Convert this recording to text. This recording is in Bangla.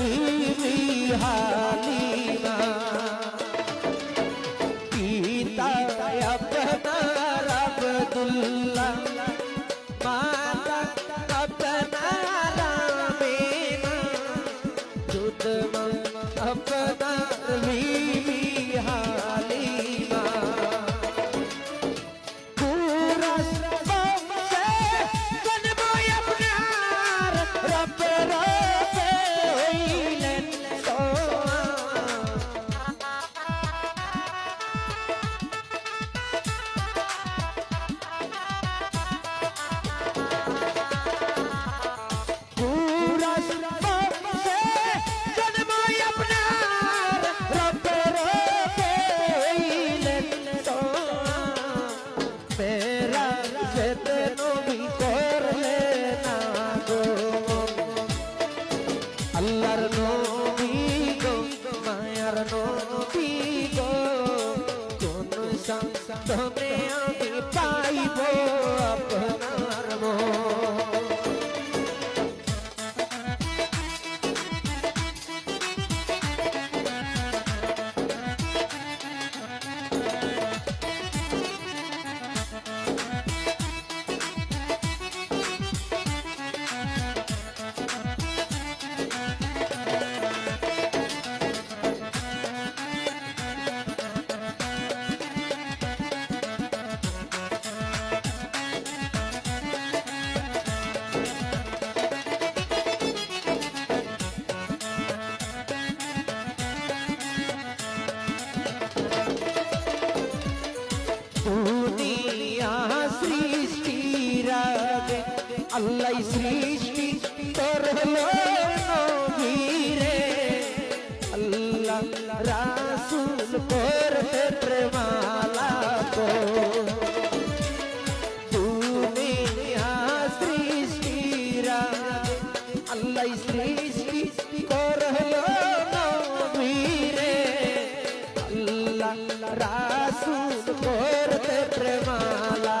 Mm-hmm. নবী গো? কোন সন্ত সৃষ্টি রাগে আল্লাহ সৃষ্টি, তোর হলো নবীরে। আল্লাহ রাসূল করতে প্রেমালা কো দুনিয়া সৃষ্টি রাগে আল্লাহ সৃষ্টি, তোর হলো নবীরে। আল্লাহ রাসূল করতে প্রেমালা